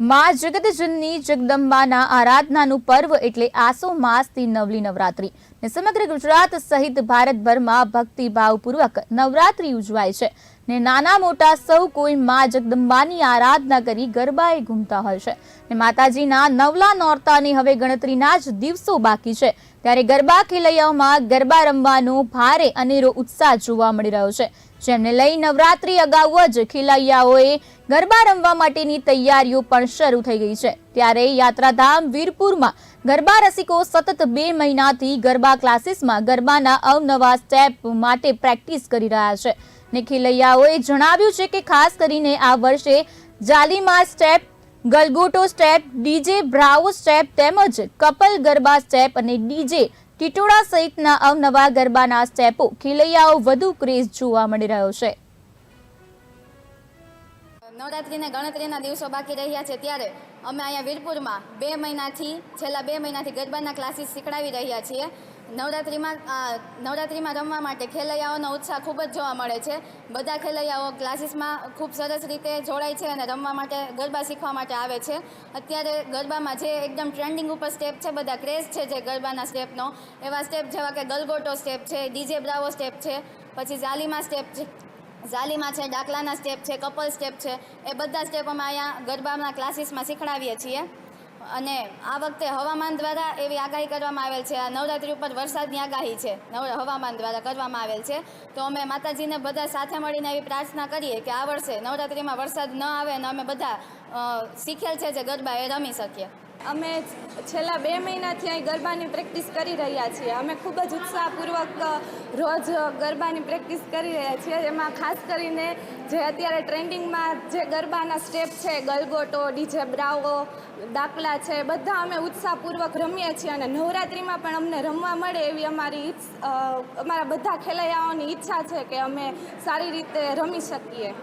માં જગતજનની જગદંબાના આરાધનાનું પર્વ એટલે આસો માસથી નવલી નવરાત્રી. ને સમગ્ર ગુજરાત સહિત ભારતભરમાં ભક્તિભાવપૂર્વક નવરાત્રી ઉજવાય છે. ને નાના મોટા સૌ કોઈ માં જગદંબાની આરાધના કરી ગરબાએ ઘૂમતા હોય છે. ને માતાજીના નવલા નોરતાની હવે ગણતરીના જ દિવસો બાકી છે. ત્યારે ગરબા ખેલૈયાઓમાં ગરબા રમવાનો ભારે અનેરો ઉત્સાહ જોવા મળી રહ્યો છે. જેમને લઈ નવરાત્રી અગાઉ જ ખેલૈયાઓએ ગરબા રમવા માટેની તૈયારીઓ પણ શરૂ થઈ ગઈ છે. ત્યારે યાત્રાધામ વીરપુરમાં ગરબા રસિકો સતત બે મહિનાથી ગરબા ક્લાસીસમાં ગરબાના અવનવા સ્ટેપ માટે પ્રેક્ટિસ કરી રહ્યા છે. ને ખેલૈયાઓએ જણાવ્યું છે કે ખાસ કરીને આ વર્ષે જાલીમાં સ્ટેપ, ગલગોટો સ્ટેપ, ડીજે બ્રાવો સ્ટેપ તેમજ કપલ ગરબા સ્ટેપ અને ડીજે ટીટોળા સહિતના અવનવા ગરબાના સ્ટેપો ખેલૈયાઓ વધુ ક્રેઝ જોવા મળી રહ્યો છે. નવરાત્રિને ગણતરીના દિવસો બાકી રહ્યા છે ત્યારે અમે અહીંયા વીરપુરમાં બે મહિનાથી, છેલ્લા બે મહિનાથી ગરબાના ક્લાસીસ શીખડાવી રહ્યા છીએ. નવરાત્રિમાં નવરાત્રિમાં રમવા માટે ખેલૈયાઓનો ઉત્સાહ ખૂબ જ જોવા મળે છે. બધા ખેલૈયાઓ ક્લાસીસમાં ખૂબ સરસ રીતે જોડાય છે અને રમવા માટે, ગરબા શીખવા માટે આવે છે. અત્યારે ગરબામાં જે એકદમ ટ્રેન્ડિંગ ઉપર સ્ટેપ છે, બધા ક્રેઝ છે જે ગરબાના સ્ટેપનો એવા સ્ટેપ જેવા કે ગલગોટો સ્ટેપ છે, ડીજે બ્રાવો સ્ટેપ છે, પછી જાલીમાં સ્ટેપ છે. ઝાલીમાં છે, ડાકલાના સ્ટેપ છે કપલ સ્ટેપ છે, એ બધા સ્ટેપ અમે અહીંયા ગરબાના ક્લાસીસમાં શીખડાવીએ છીએ. અને આ વખતે હવામાન દ્વારા એવી આગાહી કરવામાં આવેલ છે, આ નવરાત્રિ ઉપર વરસાદની આગાહી છે, નવ હવામાન દ્વારા કરવામાં આવેલ છે. તો અમે માતાજીને બધા સાથે મળીને એવી પ્રાર્થના કરીએ કે આ વર્ષે નવરાત્રિમાં વરસાદ ન આવે અને અમે બધા શીખેલ છે જે ગરબા, એ રમી શકીએ. અમે છેલ્લા બે મહિનાથી અહીં ગરબાની પ્રેક્ટિસ કરી રહ્યા છીએ. અમે ખૂબ જ ઉત્સાહપૂર્વક રોજ ગરબાની પ્રેક્ટિસ કરી રહ્યા છીએ. એમાં ખાસ કરીને જે અત્યારે ટ્રેન્ડિંગમાં જે ગરબાના સ્ટેપ છે, ગલગોટો ડીજે બ્રાવો, દાખલા છે, બધા અમે ઉત્સાહપૂર્વક રમીએ છીએ અને નવરાત્રિમાં પણ અમને રમવા મળે એવી અમારી અમારા બધા ખેલૈયાઓની ઈચ્છા છે કે અમે સારી રીતે રમી શકીએ.